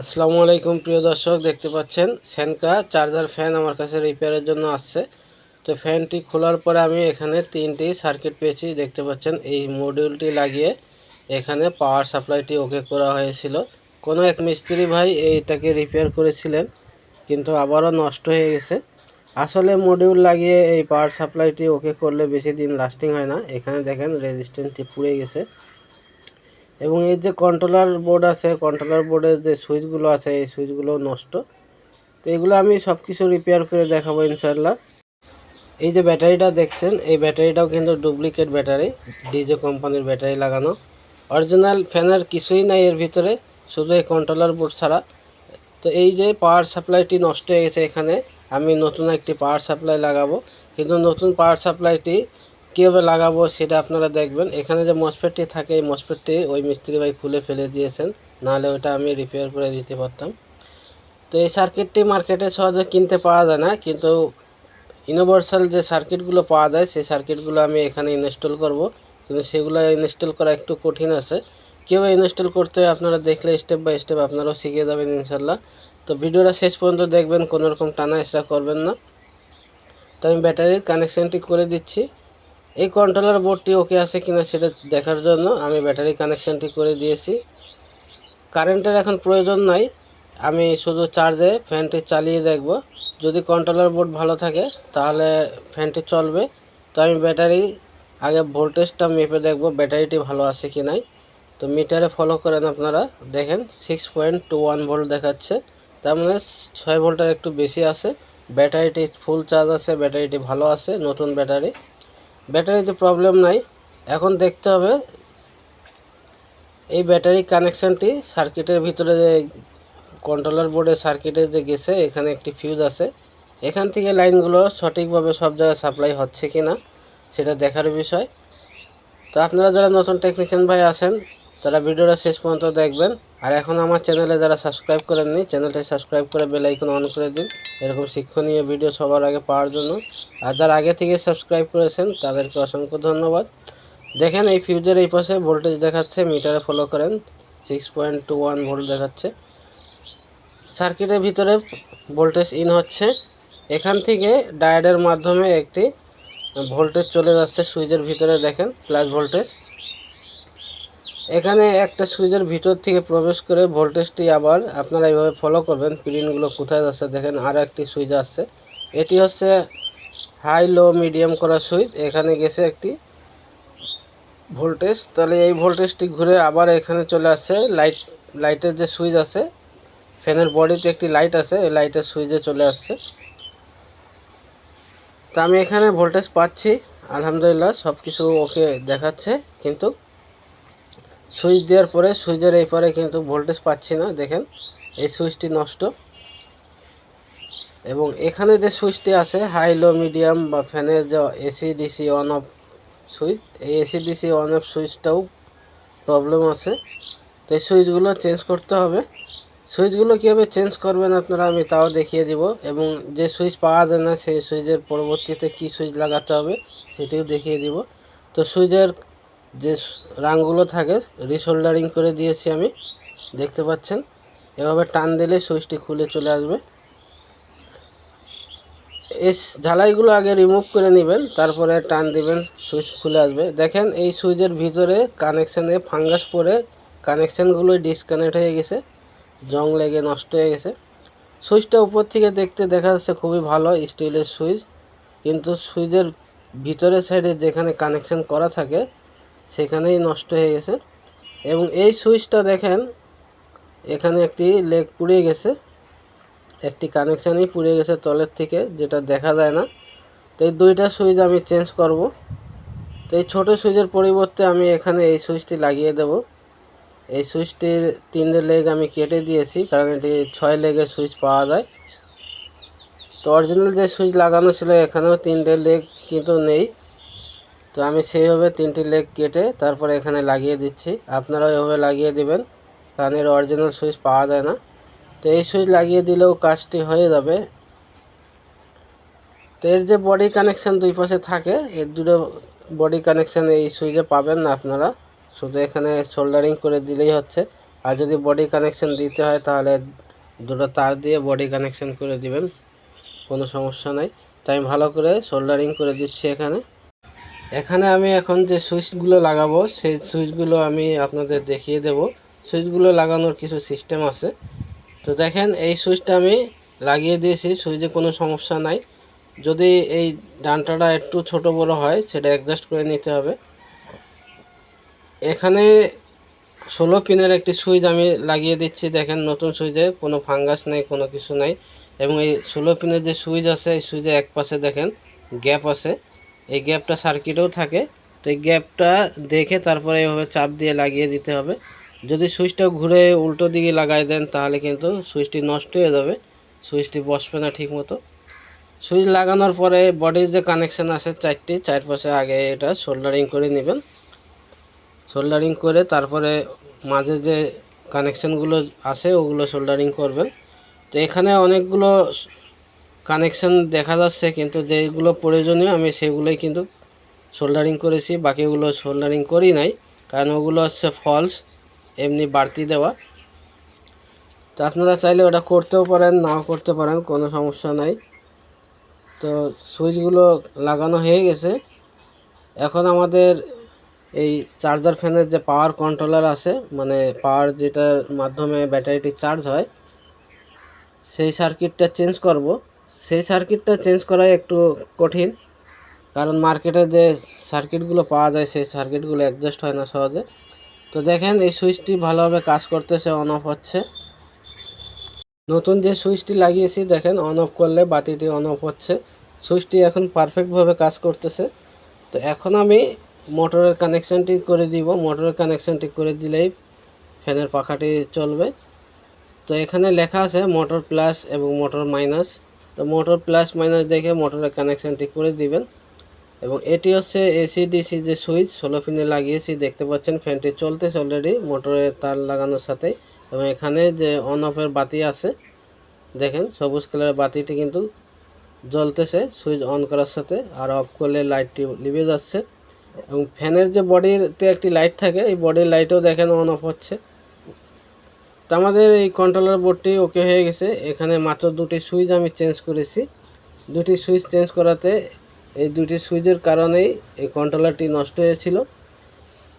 আসসালামু আলাইকুম, প্রিয় দর্শক, দেখতে পাচ্ছেন সেনকা চার্জার ফ্যান আমার কাছে রিপেয়ারের জন্য আসছে। তো ফ্যানটি খোলার পরে আমি এখানে তিনটি সার্কিট পেয়েছি, দেখতে পাচ্ছেন এই মডিউলটি লাগিয়ে এখানে পাওয়ার সাপ্লাইটি ওকে করা হয়েছিল। কোনো এক মিস্ত্রি ভাই এইটাকে রিপেয়ার করেছিলেন, কিন্তু আবারও নষ্ট হয়ে গেছে। আসলে মডিউল লাগিয়ে এই পাওয়ার সাপ্লাইটি ওকে করলে বেশি দিন লাস্টিং হয় না। এখানে দেখেন রেজিস্ট্যান্টটি পুড়ে গেছে। এবং এই যে কন্ট্রোলার বোর্ড আছে কন্ট্রোলার বোর্ডের যে সুইচগুলো আছে, এই সুইচগুলো নষ্ট। তো এগুলো আমি সব কিছু রিপেয়ার করে দেখাবো ইনশাল্লাহ এই যে ব্যাটারিটা দেখছেন, এই ব্যাটারিটাও কিন্তু ডুপ্লিকেট ব্যাটারি ডিজে কোম্পানির ব্যাটারি লাগানো। অরিজিনাল ফ্যানের কিছুই নাই এর ভিতরে, শুধু এই কন্ট্রোলার বোর্ড ছাড়া। তো এই যে পাওয়ার সাপ্লাইটি নষ্ট হয়ে গেছে এখানে, আমি নতুন একটি পাওয়ার সাপ্লাই লাগাবো। কিন্তু নতুন পাওয়ার সাপ্লাইটি কীভাবে লাগাবো সেটা আপনারা দেখবেন। এখানে যে মসফেটটি থাকে, এই মসফেটটি ওই মিস্ত্রি ভাই খুলে ফেলে দিয়েছেন। নাহলে ওটা আমি রিপেয়ার করে দিতে পারতাম। তো এই সার্কিটটি মার্কেটে সহজে কিনতে পাওয়া যায় না, কিন্তু ইউনিভার্সাল যে সার্কিটগুলো পাওয়া যায়, সেই সার্কিটগুলো আমি এখানে ইনস্টল করব। কিন্তু সেগুলো ইনস্টল করা একটু কঠিন আছে। কীভাবে ইনস্টল করতে হয় আপনারা দেখলে স্টেপ বাই স্টেপ আপনারাও শিখে যাবেন ইনশাল্লাহ তো ভিডিওটা শেষ পর্যন্ত দেখবেন, কোনো রকম টানা এসরা করবেন না। তো আমি ব্যাটারির কানেকশানটি করে দিচ্ছি। এই কন্ট্রোলার বোর্ডটি ওকে আছে কিনা সেটা দেখার জন্য আমি ব্যাটারি কানেকশানটি করে দিয়েছি। কারেন্টের এখন প্রয়োজন নাই। আমি শুধু চার্জে ফ্যানটি চালিয়ে দেখব। যদি কন্ট্রোলার বোর্ড ভালো থাকে, তাহলে ফ্যানটি চলবে। তো আমি ব্যাটারি আগে ভোল্টেজটা মেপে দেখব ব্যাটারিটি ভালো আছে কি নাই। তো মিটারে ফলো করেন আপনারা। দেখেন six point two one volt দেখাচ্ছে। তার মানে ছয় ভোল্টের একটু বেশি আছে। ব্যাটারিটি ফুল চার্জ আছে ব্যাটারিটি ভালো আছে, নতুন ব্যাটারি ব্যাটারিতে প্রবলেম নাই। এখন দেখতে হবে এই ব্যাটারি কানেকশানটি সার্কিটের ভিতরে যে কন্ট্রোলার বোর্ডের সার্কিটে যে গেছে, এখানে একটি ফিউজ আছে। এখান থেকে লাইনগুলো সঠিকভাবে সব জায়গায় সাপ্লাই হচ্ছে কি না সেটা দেখার বিষয়। তো আপনারা যারা নতুন টেকনিশিয়ান ভাই আছেন, তারা ভিডিওটা শেষ পর্যন্ত দেখবেন। আর এখন আমার চ্যানেলে যারা সাবস্ক্রাইব করেননি, চ্যানেলটি সাবস্ক্রাইব করে বেল আইকন অন করে দিন। এরকম শিক্ষণীয় ভিডিও সবার আগে পাওয়ার জন্য। আর যারা আগে থেকে সাবস্ক্রাইব করেছেন, তাদেরকে অসংখ্য ধন্যবাদ। দেখেন এই ফিউজের এই পাশে ভোল্টেজ দেখাচ্ছে, মিটারে ফলো করেন six point two one volt দেখাচ্ছে। সার্কিটের ভিতরে ভোল্টেজ ইন হচ্ছে। এখান থেকে ডায়োডের মাধ্যমে একটি ভোল্টেজ চলে যাচ্ছে সুইচের ভিতরে, দেখেন প্লাস ভোল্টেজ এখানে একটা সুইচের ভিতর থেকে প্রবেশ করে ভোল্টেজটি আবার আপনারা এইভাবে ফলো করবেন। পিনগুলো কোথায় যাচ্ছে দেখেন, আর একটি সুইচ আসছে। এটি হচ্ছে হাই লো মিডিয়াম করা সুইচ। এখানে গেছে একটি ভোল্টেজ। তাহলে এই ভোল্টেজটি ঘুরে আবার এখানে চলে আসছে। লাইট লাইটের যে সুইচ আছে, ফ্যানের বডিতে একটি লাইট আছে, এই লাইটের সুইচে চলে আসছে। তা আমি এখানে ভোল্টেজ পাচ্ছি। আলহামদুলিল্লাহ সব কিছু ওকে দেখাচ্ছে। কিন্তু সুইচ দেওয়ার পরে সুইচের এই পরে কিন্তু ভোল্টেজ পাচ্ছি না, দেখেন। এই সুইচটি নষ্ট। এবং এখানে যে সুইচটি আছে, হাই, লো, মিডিয়াম বা ফ্যানের যে AC DC on off switch, এই এসি ডিসি অন অফ সুইচটাও প্রবলেম আছে। তো এই সুইচগুলো চেঞ্জ করতে হবে। সুইচগুলো কীভাবে চেঞ্জ করবেন আপনারা আমি তাও দেখিয়ে দিব। এবং যে সুইচ পাওয়া যায় না, সেই সুইচের পরবর্তীতে কি সুইচ লাগাতে হবে, সেটিও দেখিয়ে দিব। তো সুইচের যে রাংগুলো থাকে রিসোল্ডারিং করে দিয়েছি আমি, দেখতে পাচ্ছেন? এভাবে টান দিলে সুইচটি খুলে চলে আসবে। এই ঝালাইগুলো আগে রিমুভ করে নেবেন, তারপরে টান দিবেন, সুইচ খুলে আসবে। দেখেন, এই সুইচের ভিতরে কানেকশানে ফাঙ্গাস পরে কানেকশানগুলো ডিসকানেক্ট হয়ে গেছে, জং লেগে নষ্ট হয়ে গেছে। সুইচটা উপর থেকে দেখতে দেখা যাচ্ছে খুবই ভালো স্টিলের সুইচ। কিন্তু সুইচের ভিতরের সাইডে যেখানে কানেকশান করা থাকে সেখানেই নষ্ট হয়ে গেছে। এবং এই সুইচটা দেখেন, এখানে একটি লেগ পুড়ে গেছে। একটি কানেকশানই পুড়ে গেছে তলের থেকে, যেটা দেখা যায় না। তো এই দুইটা সুইচ আমি চেঞ্জ করব। তো এই ছোটো সুইচের পরিবর্তে আমি এখানে এই সুইচটি লাগিয়ে দেব। এই সুইচটির তিনটে লেগ আমি কেটে দিয়েছি, কারণ এটি ছয় লেগের সুইচ পাওয়া যায়। তো অরিজিনাল যে সুইচ লাগানো ছিল, এখানেও তিনটে লেগ কিন্তু নেই। তো আমি সেইভাবে তিনটি লেগ কেটে তারপরে এখানে লাগিয়ে দিচ্ছি। আপনারাও এভাবে লাগিয়ে দিবেন। কারণ অরিজিনাল সুইচ পাওয়া যায় না। তো এই সুইচ লাগিয়ে দিলেও কাজটি হয়ে যাবে। তো এর যে বডি কানেকশান দুই পাশে থাকে, এর দুটো বডি কানেকশান এই সুইচে পাবেন না আপনারা। শুধু এখানে সোল্ডারিং করে দিলেই হচ্ছে। আর যদি বডি কানেকশন দিতে হয় তাহলে দুটো তার দিয়ে বডি কানেকশন করে দিবেন। কোনো সমস্যা নাই। তাই ভালো করে সোল্ডারিং করে দিচ্ছি এখানে। এখানে আমি এখন যে সুইচগুলো লাগাবো, সেই সুইচগুলো আমি আপনাদের দেখিয়ে দেব। সুইচগুলো লাগানোর কিছু সিস্টেম আছে। তো দেখেন, এই সুইচটা আমি লাগিয়ে দিয়েছি, সুইচে কোনো সমস্যা নাই। যদি এই ডান্টাটা একটু ছোট বড় হয়, সেটা অ্যাডজাস্ট করে নিতে হবে। এখানে ষোলো পিনের একটি সুইচ আমি লাগিয়ে দিচ্ছি। দেখেন, নতুন সুইচে কোনো ফাঙ্গাস নেই, কোনো কিছু নাই। এবং এই ষোলো পিনের যে সুইচ আছে, এই সুইচে এক পাশে দেখেন, গ্যাপ আছে। এই গ্যাপটা সার্কিটেও থাকে। তো এই গ্যাপটা দেখে তারপরে এইভাবে চাপ দিয়ে লাগিয়ে দিতে হবে। যদি সুইচটা ঘুরে উল্টো দিকে লাগাই দেন, তাহলে কিন্তু সুইচটি নষ্ট হয়ে যাবে। সুইচটি বসবে না ঠিক মতো সুইচ লাগানোর পরে বডির যে কানেকশান আছে চারটি, চারপাশে আগে এটা সোল্ডারিং করে নেবেন। সোল্ডারিং করে তারপরে মাঝে যে কানেকশানগুলো আছে, ওগুলো সোল্ডারিং করবেন। তো এখানে অনেকগুলো কানেকশান দেখা যাচ্ছে, কিন্তু যেগুলো প্রয়োজনীয় আমি সেগুলোই কিন্তু সোল্ডারিং করেছি, বাকিগুলো সোল্ডারিং করি নাই, কারণ ওগুলো হচ্ছে ফলস এমনি বাড়তি দেওয়া। তো আপনারা চাইলে ওটা করতেও পারেন, নাও করতে পারেন, কোনো সমস্যা নাই। তো সুইচগুলো লাগানো হয়ে গেছে। এখন আমাদের এই চার্জার ফ্যানের যে পাওয়ার কন্ট্রোলার আছে মানে পাওয়ার যেটার মাধ্যমে ব্যাটারিটি চার্জ হয়, সেই সার্কিটটা চেঞ্জ করব। সেই সার্কিটটা চেঞ্জ করা একটু কঠিন। কারণ মার্কেটে যে সার্কিটগুলো পাওয়া যায়, সেই সার্কিটগুলো অ্যাডজাস্ট হয় না সহজে। তো দেখেন, এই সুইচটি ভালোভাবে কাজ করতেছে অন অফ হচ্ছে। নতুন যে সুইচটি লাগিয়েছি, দেখেন অন অফ করলে বাতিটি অন অফ হচ্ছে। সুইচটি এখন পারফেক্টভাবে কাজ করতেছে। তো এখন আমি মোটরের কানেকশানটি করে দিব। মোটরের কানেকশানটি করে দিলেই ফ্যানের পাখাটি চলবে। তো এখানে লেখা আছে মোটর প্লাস এবং মোটর মাইনাস তো মোটর প্লাস মাইনাস দেখে মোটরের কানেকশানটি করে দিবেন। এবং এটি হচ্ছে এসি, ডিসি যে সুইচ, ষোলো পিনে লাগিয়েছি, দেখতে পাচ্ছেন ফ্যানটি চলতেছে অলরেডি মোটরের তার লাগানোর সাথে। এবং এখানে যে অন অফের বাতি আছে, দেখেন সবুজ কালারের বাতিটি কিন্তু জ্বলতেছে সুইচ অন করার সাথে, আর অফ করলে লাইটটি লিভে যাচ্ছে। এবং ফ্যানের যে বডিতে একটি লাইট থাকে, এই বডির লাইটও দেখেন অন অফ হচ্ছে। তো আমাদের এই কন্ট্রোলার বোর্ডটি ওকে হয়ে গেছে। এখানে মাত্র দুটি সুইচ আমি চেঞ্জ করেছি। দুটি সুইচ চেঞ্জ করাতে এই দুটি সুইচের কারণেই এই কন্ট্রোলারটি নষ্ট হয়েছিল।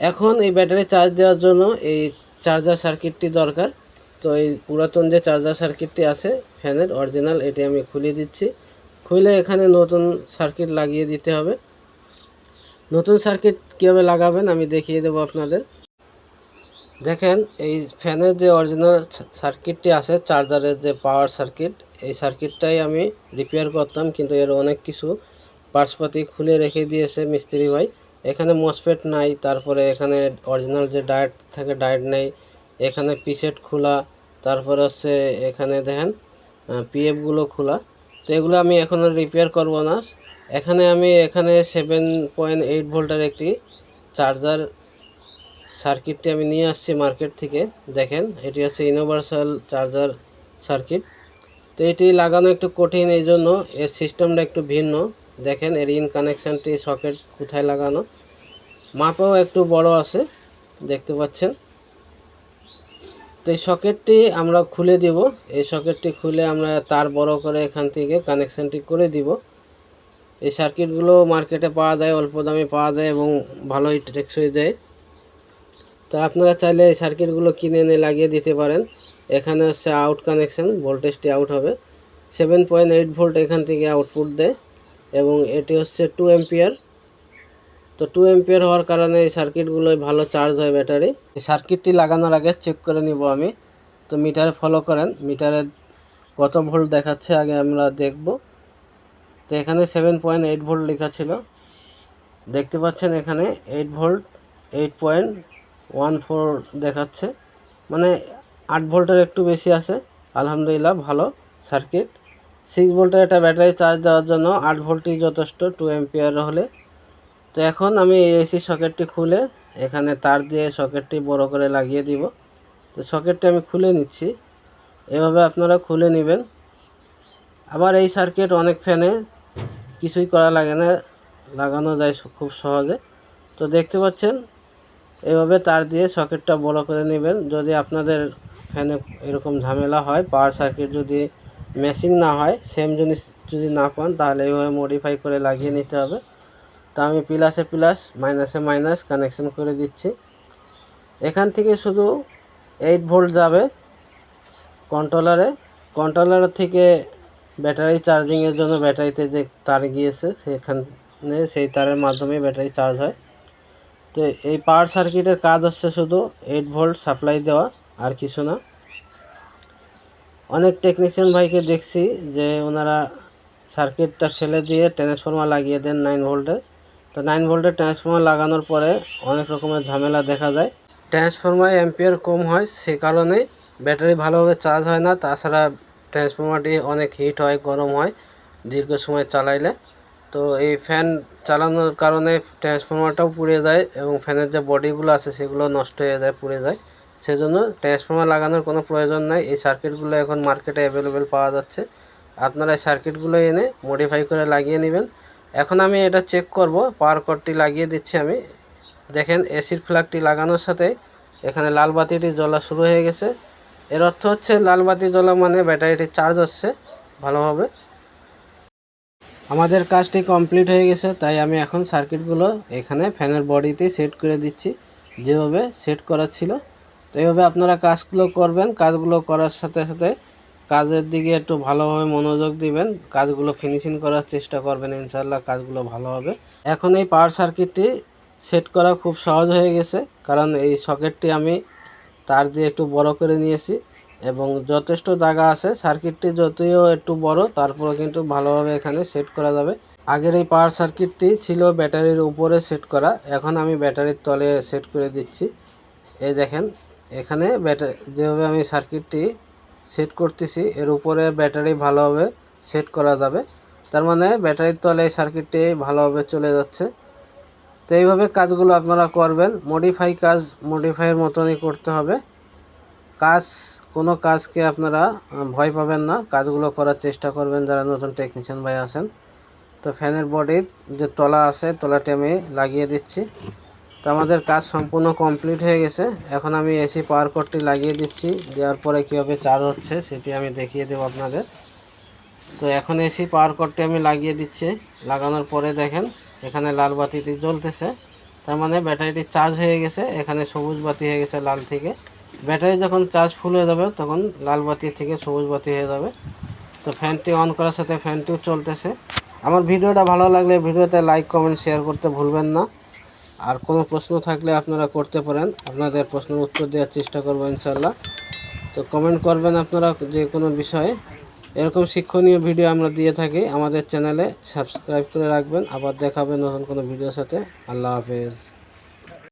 এখন এই ব্যাটারি চার্জ দেওয়ার জন্য এই চার্জার সার্কিটটি দরকার। তো এই পুরাতন যে চার্জার সার্কিটটি আছে ফ্যানের অরিজিনাল এটি আমি খুলে দিচ্ছি। খুলে এখানে নতুন সার্কিট লাগিয়ে দিতে হবে। নতুন সার্কিট কীভাবে লাগাবেন আমি দেখিয়ে দেবো আপনাদের। দেখেন, এই ফ্যানের যে অরিজিনাল সার্কিটটি আছে চার্জারের যে পাওয়ার সার্কিট এই সার্কিটটাই আমি রিপেয়ার করতাম, কিন্তু এর অনেক কিছু পার্টসপাতি খুলে রেখে দিয়েছে মিস্ত্রি ভাই। এখানে মসফেট নাই, তারপরে এখানে অরিজিনাল যে ডায়েট থাকে ডায়েট নেই, এখানে পিসেট খোলা, তারপরে হচ্ছে এখানে দেখেন পিএফগুলো খোলা। তো এগুলো আমি এখন রিপেয়ার করব না। এখানে আমি, এখানে সেভেন পয়েন্ট এইট ভোল্টের একটি চার্জার সার্কিটটি আমি নিয়ে আসছি মার্কেট থেকে। দেখেন, এটি হচ্ছে ইউনিভার্সাল চার্জার সার্কিট। তো এটি লাগানো একটু কঠিন এই জন্য, এর সিস্টেমটা একটু ভিন্ন। দেখেন, এর ইন কানেকশানটি সকেট কোথায় লাগানো? মাপেও একটু বড় আছে, দেখতে পাচ্ছেন। তো এই সকেটটি আমরা খুলে দিব। এই সকেটটি খুলে আমরা তার বড় করে এখান থেকে কানেকশানটি করে দিব। এই সার্কিটগুলো মার্কেটে পাওয়া যায়, অল্প দামে পাওয়া যায় এবং ভালোই টেকসই দেয়। তো আপনারা চাইলে এই সার্কিটগুলো কিনে এনে লাগিয়ে দিতে পারেন। এখানে হচ্ছে আউট কানেকশান ভোল্টেজটি আউট হবে। সেভেন পয়েন্ট এইট ভোল্ট এখান থেকে আউটপুট দেয় এবং এটি হচ্ছে টু এম্পিয়ার তো টু এম্পিয়ার হওয়ার কারণে এই সার্কিটগুলোই ভালো চার্জ হয় ব্যাটারি এই সার্কিটটি লাগানোর আগে চেক করে নিব আমি। তো মিটারে ফলো করেন। মিটারে কত ভোল্ট দেখাচ্ছে আগে আমরা দেখব। তো এখানে সেভেন পয়েন্ট এইট ভোল্ট লেখা ছিল। দেখতে পাচ্ছেন এখানে eight volt eight point one four দেখাচ্ছে। মানে আট ভোল্টের একটু বেশি আছে। আলহামদুলিল্লাহ, ভালো সার্কিট। সিক্স ভোল্টের একটা ব্যাটারি চার্জ দেওয়ার জন্য আট ভোল্টই যথেষ্ট টু এম্পিয়ার হলে। তো এখন আমি এসি সকেটটি খুলে, এখানে তার দিয়ে সকেটটি বড় করে লাগিয়ে দিব। তো সকেটটি আমি খুলে নিচ্ছি। এভাবে আপনারা খুলে নেবেন। আবার এই সার্কিট অনেক ফ্যানে কিছুই করা লাগে না, লাগানো যায় খুব সহজে। তো দেখতে পাচ্ছেন এভাবে তার দিয়ে সকেটটা বড় করে নেবেন। যদি আপনাদের ফ্যানে এরকম ঝামেলা হয়, পাওয়ার সার্কিট যদি ম্যাচিং না হয়, সেম জিনিস যদি না পান, তাহলে এইভাবে মডিফাই করে লাগিয়ে নিতে হবে। তা আমি প্লাসে প্লাস মাইনাসে মাইনাস কানেকশন করে দিচ্ছি। এখান থেকে শুধু এইট ভোল্ট যাবে কন্ট্রোলারে কন্ট্রোলার থেকে ব্যাটারি চার্জিংয়ের জন্য ব্যাটারিতে যে তার গিয়েছে, সেখানে সেই তারের মাধ্যমে ব্যাটারি চার্জ হয়। তো এই পাওয়ার সার্কিটের কাজ হচ্ছে শুধু এইট ভোল্ট সাপ্লাই দেওয়া, আর কিছু না। অনেক টেকনিশিয়ান ভাইকে দেখছি যে ওনারা সার্কিটটা ফেলে দিয়ে ট্রান্সফর্মার লাগিয়ে দেন নাইন ভোল্টের তো নাইন ভোল্টের ট্রান্সফর্মার লাগানোর পরে অনেক রকমের ঝামেলা দেখা যায়। ট্রান্সফর্মার অ্যাম্পিয়ার কম হয়, সে কারণে ব্যাটারি ভালোভাবে চার্জ হয় না। তাছাড়া ট্রান্সফর্মারটি অনেক হিট হয়, গরম হয়, দীর্ঘ সময় চালাইলে। তো এই ফ্যান চালানোর কারণে ট্রান্সফর্মারটাও পুড়ে যায় এবং ফ্যানের যে বডিগুলো আছে সেগুলো নষ্ট হয়ে যায়, পুড়ে যায়। সেজন্য ট্রান্সফর্মার লাগানোর কোনো প্রয়োজন নাই। এই সার্কিটগুলো এখন মার্কেটে অ্যাভেলেবেল পাওয়া যাচ্ছে। আপনারা এই সার্কিটগুলো এনে মডিফাই করে লাগিয়ে নেবেন। এখন আমি এটা চেক করব। পাওয়ার কটটি লাগিয়ে দিচ্ছি আমি। দেখেন এসির ফ্ল্যাগটি লাগানোর সাথে এখানে লাল বাতিটি জ্বলা শুরু হয়ে গেছে। এর অর্থ হচ্ছে, লাল বাতি জ্বলা মানে ব্যাটারিটি চার্জ হচ্ছে ভালোভাবে। আমাদের কাজটি কমপ্লিট হয়ে গেছে, তাই আমি এখন সার্কিটগুলো এখানে ফ্যানের বডিতে সেট করে দিচ্ছি, যেভাবে সেট করা ছিল। তো এইভাবে আপনারা কাজগুলো করবেন, কাজগুলো করার সাথে সাথে কাজের দিকে একটু ভালোভাবে মনোযোগ দিবেন, কাজগুলো ফিনিশিং করার চেষ্টা করবেন ইনশাল্লাহ কাজগুলো ভালো হবে। এখন এই পাওয়ার সার্কিটটি সেট করা খুব সহজ হয়ে গেছে, কারণ এই সকেটটি আমি তার দিয়ে একটু বড় করে নিয়েছি। এবং যথেষ্ট জায়গা আছে। সার্কিটটি যতইও একটু বড় তারপরে কিন্তু ভালোভাবে এখানে সেট করা যাবে। আগের এই পাওয়ার সার্কিটটি ছিল ব্যাটারির উপরে সেট করা। এখন আমি ব্যাটারির তলে সেট করে দিচ্ছি। এই দেখেন, এখানে ব্যাটারি যেভাবে আমি সার্কিটটি সেট করতেছি, এর উপরে ব্যাটারি ভালোভাবে সেট করা যাবে। তার মানে ব্যাটারির তলে এই সার্কিটটি ভালোভাবে চলে যাচ্ছে। তো এইভাবে কাজগুলো আপনারা করবেন। মডিফাই কাজ মডিফাইয়ের মতনই করতে হবে। কাজ, কোনো কাজকে আপনারা ভয় পাবেন না। কাজগুলো করার চেষ্টা করবেন যারা নতুন টেকনিশিয়ান ভাই আছেন। তো ফ্যানের বডির যে তলা আছে, তলাটি আমি লাগিয়ে দিচ্ছি। তো আমাদের কাজ সম্পূর্ণ কমপ্লিট হয়ে গেছে। এখন আমি এসি পাওয়ার কোডটি লাগিয়ে দিচ্ছি। দেওয়ার পরে কীভাবে চার্জ হচ্ছে সেটি আমি দেখিয়ে দেবো আপনাদের। তো এখন এসি পাওয়ার কোডটি আমি লাগিয়ে দিচ্ছি। লাগানোর পরে দেখেন, এখানে লাল বাতিটি জ্বলতেছে। তার মানে ব্যাটারিটি চার্জ হয়ে গেছে। এখানে সবুজ বাতি হয়ে গেছে লাল থেকে। ব্যাটারি যখন চার্জ ফুল হয়ে যাবে, তখন লাল বাতি থেকে সবুজ বাতি হয়ে যাবে। তো ফ্যানটি অন করার সাথে ফ্যানটিও চলতেছে। আমার ভিডিওটা ভালো লাগলে ভিডিওতে লাইক কমেন্ট শেয়ার করতে ভুলবেন না। আর কোনো প্রশ্ন থাকলে আপনারা করতে পারেন। আপনাদের প্রশ্নের উত্তর দেওয়ার চেষ্টা করব ইনশাল্লাহ তো কমেন্ট করবেন আপনারা যে কোনো বিষয়ে। এরকম শিক্ষণীয় ভিডিও আমরা দিয়ে থাকি। আমাদের চ্যানেলে সাবস্ক্রাইব করে রাখবেন। আবার দেখাবেন নতুন কোনো ভিডিওর সাথে। আল্লাহ হাফেজ।